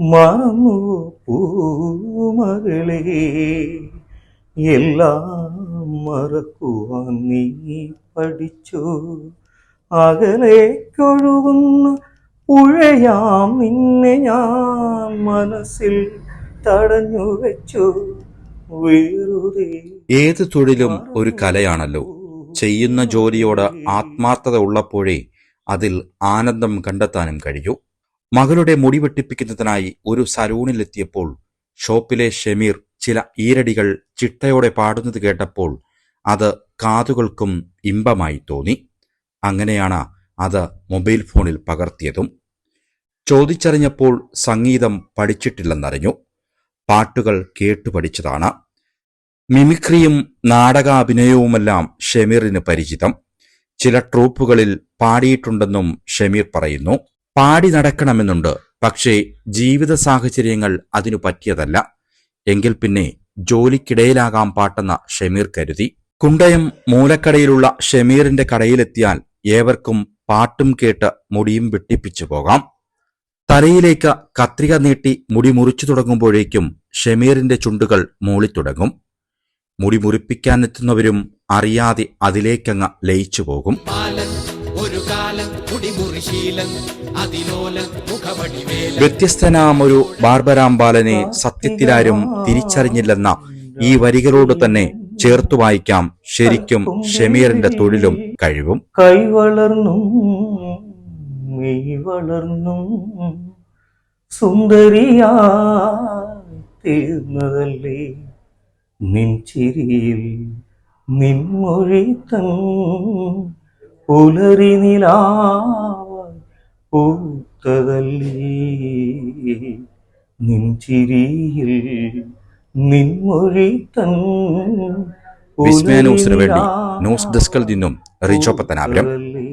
മറന്നു പൂമകളെ എല്ലാം മറക്കുവാൻ നീ പഠിച്ചു. അകലേക്കൊഴുകുന്ന പുഴയാം നിന്നെ ഞാൻ മനസ്സിൽ തടഞ്ഞു വെച്ചു. ഏത് തൊഴിലും ഒരു കലയാണല്ലോ. ചെയ്യുന്ന ജോലിയോട് ആത്മാർത്ഥത ഉള്ളപ്പോഴേ അതിൽ ആനന്ദം കണ്ടെത്താനും കഴിയൂ. മകളുടെ മുടി വെട്ടിപ്പിക്കുന്നതിനായി ഒരു സലൂണിലെത്തിയപ്പോൾ ഷോപ്പിലെ ഷമീർ ചില ഈരടികൾ ചിട്ടയോടെ പാടുന്നത് കേട്ടപ്പോൾ അത് കാതുകൾക്കും ഇമ്പമായി തോന്നി. അങ്ങനെയാണ് അത് മൊബൈൽ ഫോണിൽ പകർത്തിയതും. ചോദിച്ചറിഞ്ഞപ്പോൾ സംഗീതം പഠിച്ചിട്ടില്ലെന്നറിഞ്ഞു. പാട്ടുകൾ കേട്ടു പഠിച്ചതാണ്. മിമിക്രിയും നാടകാഭിനയവുമെല്ലാം ഷമീറിന് പരിചിതം. ചില ട്രൂപ്പുകളിൽ പാടിയിട്ടുണ്ടെന്നും ഷമീർ പറയുന്നു. പാടി നടക്കണമെന്നുണ്ട്. പക്ഷേ ജീവിത സാഹചര്യങ്ങൾ അതിനു പറ്റിയതല്ല. എങ്കിൽ പിന്നെ ജോലിക്കിടയിലാകാം പാട്ടെന്ന ഷമീർ കരുതി. കുണ്ടയം മൂലക്കടയിലുള്ള ഷമീറിന്റെ കടയിലെത്തിയാൽ ഏവർക്കും പാട്ടും കേട്ട് മുടിയും വെട്ടിപ്പിച്ചു പോകാം. തലയിലേക്ക് കത്രിക നീട്ടി മുടി മുറിച്ചു തുടങ്ങുമ്പോഴേക്കും ഷമീറിന്റെ ചുണ്ടുകൾ മൂളിത്തുടങ്ങും മുടി മുറിപ്പിക്കാനെത്തുന്നവരും അറിയാതെ അതിലേക്കങ്ങ് ലയിച്ചു പോകും. വ്യത്യസ്തനാം ഒരു ബാർബരാംബാലനെ സത്യത്തിലാരും തിരിച്ചറിഞ്ഞില്ലെന്ന ഈ വരികളോട് തന്നെ ചേർത്തു വായിക്കാം ശരിക്കും ഷമീറിന്റെ തൊഴിലും കഴിവും. കൈ വളർന്നും മെയ് വളർന്നും സുന്ദരിയായി തീർന്നതല്ലേ? നിൻ ചിരിയിൽ നിൻമൊഴി തൻ പുലരി നിലാവായി പൂത്തതല്ലേ? നിൻ ചിരിയിൽ നിൻമൊഴി തൻ വിസ്മയ ന്യൂസിനു വേണ്ടി ന്യൂസ് ഡെസ്കിൽ നിന്നും റിജോ പത്തനാപുരം. പൂത്തതല്ലേ?